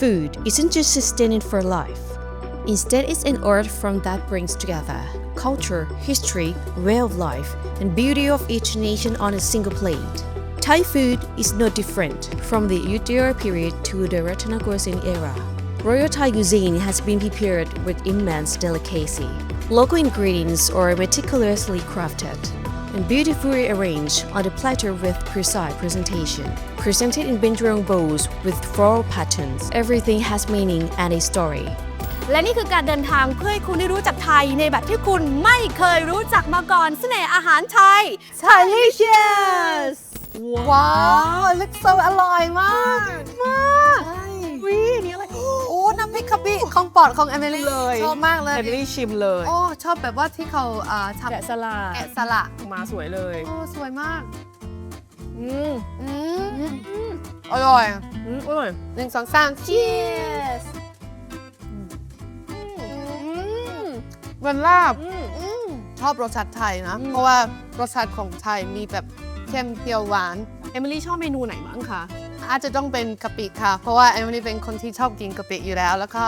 food isn't just sustaining for life. Instead, it's an art form that brings together culture, history, way of life, and beauty of each nation on a single plate. Thai food is no different from the Yuddhira period to the Ratanakosin era. Royal Thai cuisine has been prepared with immense delicacy. Local ingredients are meticulously crafted and beautifully arranged on the platter with precise presentation. Presented in Bindrong bowls with floral patterns, everything has meaning and a story. และนี่คือการเดินทางเพื่อให้คุณได้รู้จักไทยในแบบที่คุณไม่เคยรู้จักมาก่อนเสน่ห์อาหารไทย Delicious ว้าวเล็กโซอร่อยมาก มากวินี่อะไร โอ้น้ำพริกกะปิของโปอดของเอมิลี่เลย ชอบมากเลยเอมิลี่ชิมเลยโอ้ชอบแบบว่าที่เขาอ่าทำแกะสลัดแกะสลักมาสวยเลยโอ้สวยมากอืมอืมอร่อยอืมอร่อยหนึ่งสองสาม cheers วันลาบอืมอืมชอบรสชาติไทยนะอืมเพราะว่ารสชาติของไทยมีแบบเค็มเปรี้ยวหวาน เอมิลี่ชอบเมนูไหนบ้างคะ อาจจะต้องเป็นกะปิค่ะ เพราะว่าเอมิลี่เป็นคนที่ชอบกินกะปิอยู่แล้ว แล้วก็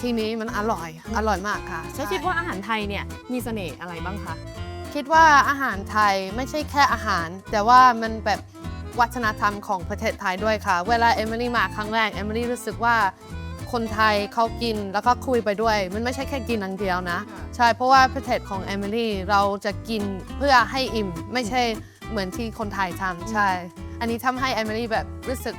ที่นี้มันอร่อย อร่อยมากค่ะแล้วคิดว่าอาหารไทยเนี่ยมีเสน่ห์อะไรบ้างคะ คิดว่าอาหารไทยไม่ใช่แค่อาหาร แต่ว่ามันแบบวัฒนธรรมของประเทศไทยด้วยค่ะ เวลาเอมิลี่มาครั้งแรกเอมิลี่รู้สึกว่าคนไทยเขากินแล้วก็คุยไปด้วย มันไม่ใช่แค่กินอย่างเดียวนะค่ะใช่เพราะว่าประเทศของเอมิลี่เราจะกินเพื่อให้อิ่ม ไม่ใช่เหมือนที่คนไทยทำใช่ อันนี้ทำให้เอมิลี่แบบรู้สึก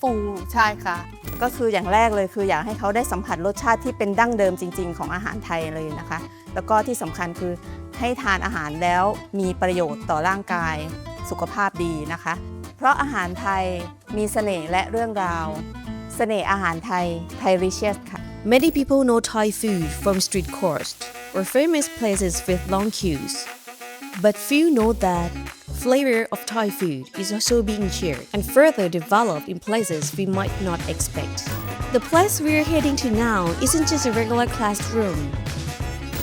ฟูใช่ค่ะ ก็คืออย่างแรกเลยคืออยากให้เขาได้สัมผัสรสชาติที่เป็นดั้งเดิมจริง ๆ ของอาหารไทยเลยนะคะ แล้วก็ที่สำคัญคือให้ทานอาหารแล้วมีประโยชน์ต่อร่างกายสุขภาพดีนะคะ เพราะอาหารไทยมีเสน่ห์และเรื่องราว เสน่ห์อาหารไทยไทยริเชียสค่ะ Many people know Thai food from street courts or famous places with long queues. But few know that flavor of Thai food is also being shared and further developed in places we might not expect. The place we're heading to now isn't just a regular classroom.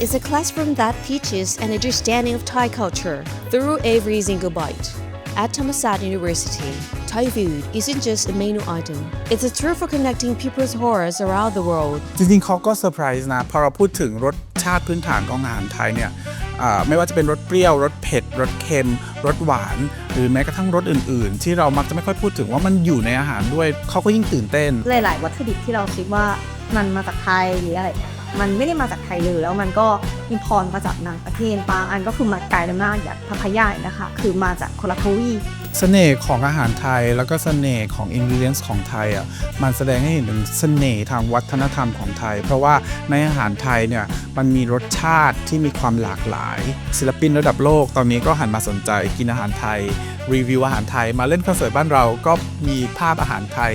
It's a classroom that teaches an understanding of Thai culture through every single bite. At Thammasat University, Thai food isn't just a menu item. It's a tool for connecting people's hearts around the world จริงๆเขาก็เซอร์ไพรส์นะ พอเราพูดถึงรสชาติพื้นฐานของอาหารไทยเนี่ยอ่า ไม่ว่าจะเป็นรสเปรี้ยวรสเผ็ดรสเค็มรสหวาน หรือแม้กระทั่งรสอื่น ๆ ที่เรามักจะไม่ค่อยพูดถึงว่ามันอยู่ในอาหารด้วยเขาก็ยิ่งตื่นเต้น หลาย ๆ วัตถุดิบที่เราคิดว่ามันมาจากไทยหรืออะไร มันไม่ได้มาจากไทยเลยแล้วมันก็อินพอร์ตมาจากต่างประเทศบางอันก็คือมาไกลมากอย่างพัพยาเนี่ยนะคะ คือมาจากโคนละทวีเสน่ห์ของอาหารไทยแล้วก็เสน่ห์ของอินกิเดียนของไทยอะมันแสดงให้เห็นถึงเสน่ห์ทางวัฒนธรรมของไทย เพราะว่าในอาหารไทยเนี่ยมันมีรสชาติที่มีความหลากหลาย ศิลปินระดับโลกตอนนี้ก็หันมาสนใจกินอาหารไทย รีวิวอาหารไทยมาเล่นคอนเสิร์ตบ้านเราก็มีภาพอาหารไทย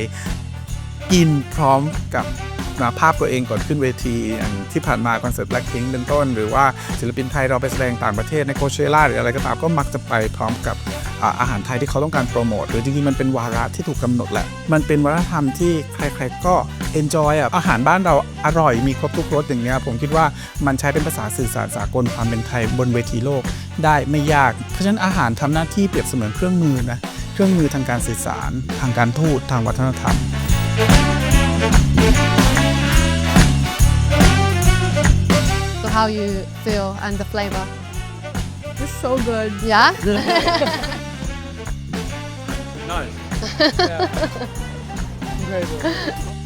กินพร้อมกับ นะภาพตัวเองก่อนขึ้นเวทีอย่างที่ผ่านมาคอนเสิร์ต Blackpink เป็นต้น หรือว่าศิลปินไทยเราไปแสดงต่างประเทศในโคเชล่าหรืออะไรก็ตามก็มักจะไปพร้อมกับอาหารไทยที่เขาต้องการโปรโมทหรือจริงๆ มันเป็นวาระที่ถูกกำหนดแหละ มันเป็นวัฒนธรรมที่ใครๆก็ enjoy อะอาหารบ้านเราอร่อยมีครบทุกรสอย่างเงี้ยผมคิดว่ามันใช้เป็นภาษาสื่อสารสากลความเป็นไทยบนเวทีโลกได้ไม่ยาก เพราะฉะนั้นอาหารทำหน้าที่เปรียบเสมือนเครื่องมือนะเครื่องมือทางการสื่อสาร ทางการทูตทางวัฒนธรรม how you feel and the flavor It's so good yeah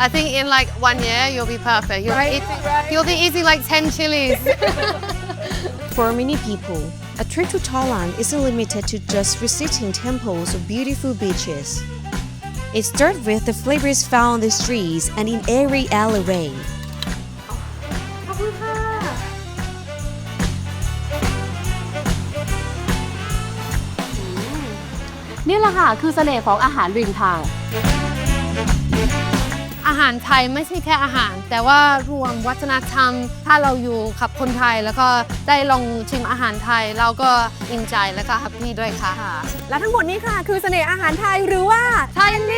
I think in like one year you'll be perfect. You'll, be, eating, you'll be eating like 10 chilies. For many people, a trip to Thailand isn't limited to just visiting temples or beautiful beaches. It starts with the flavors found on the streets and in every alleyway. นี่แหละค่ะคือเสน่ห์ของอาหารริมทาง อาหารไทยไม่ใช่แค่อาหาร แต่ว่ารวมวัฒนธรรม ถ้าเราอยู่กับคนไทยแล้วก็ได้ลองชิมอาหารไทย เราก็อินใจแล้วก็แฮปปี้ด้วยค่ะ และทั้งหมดนี้ค่ะ คือเสน่ห์อาหารไทยหรือว่า Thai Delicious บ๊ายบาย